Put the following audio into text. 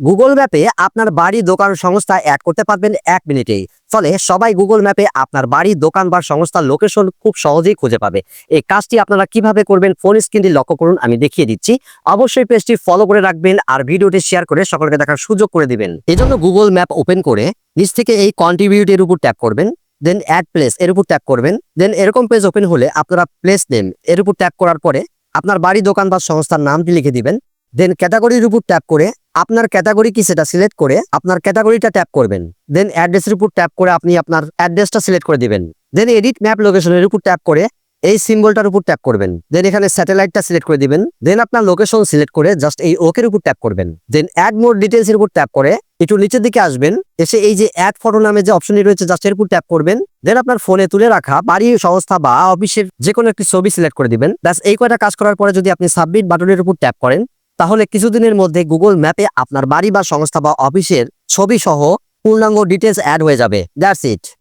Google ম্যাপে আপনার বাড়ি, দোকান, সংস্থা অ্যাড করতে পারবেন এক মিনিটেই ফলে সবাই গুগল ম্যাপে আপনার বাড়ি, দোকান বা সংস্থার লোকেশন খুব সহজেই খুঁজে পাবে। এই কাজটি আপনারা কীভাবে করবেন ফোন স্ক্রিনটি লক্ষ্য করুন, আমি দেখিয়ে দিচ্ছি। অবশ্যই পেজটি ফলো করে রাখবেন আর ভিডিওটি শেয়ার করে সকলকে দেখার সুযোগ করে দিবেন। এজন্য গুগল ম্যাপ ওপেন করে নিচ থেকে এই কন্ট্রিবিউটের উপর ট্যাপ করবেন দেন অ্যাড প্লেস এর উপর ট্যাপ করবেন দেন এরকম পেজ ওপেন হলে আপনারা প্লেস নেম এর উপর ট্যাপ করার পরে আপনার বাড়ি, দোকান বা সংস্থার নামটি লিখে দিবেন দেন ক্যাটাগরির উপর ট্যাপ করে আপনার ক্যাটাগরি কি সেটা সিলেক্ট করে আপনার ক্যাটাগরিটা ট্যাপ করবেন। দেন অ্যাড্রেসের উপর ট্যাপ করে আপনি আপনার অ্যাড্রেসটা সিলেক্ট করে দিবেন। দেন এডিট ম্যাপ লোকেশনের উপর ট্যাপ করে এই সিম্বলটার উপর ট্যাপ করবেন। দেন এখানে স্যাটেলাইটটা সিলেক্ট করে দিবেন। দেন আপনার লোকেশন সিলেক্ট করে জাস্ট এই ওকের উপর ট্যাপ করবেন। দেন অ্যাড মোর ডিটেলস এর উপর ট্যাপ করে একটু নিচের দিকে আসবেন, এসে এই যে অ্যাড ফটো নামে যে অপশনটি রয়েছে জাস্ট এর উপর ট্যাপ করবেন। দেন আপনার ফোনে তুলে রাখা বাড়ি, সংস্থা বা অফিসের যে কোনো একটি ছবি সিলেক্ট করে দিবেন। ব্যাস এই কয়টা কাজ করার পরে যদি আপনি সাবমিট বাটনের উপর ট্যাপ করেন তাহলে কিছুদিনের মধ্যে গুগল ম্যাপে আপনার বাড়ি বা সংস্থা বা অফিসের ছবি সহ পূর্ণাঙ্গ ডিটেলস অ্যাড হয়ে যাবে। That's it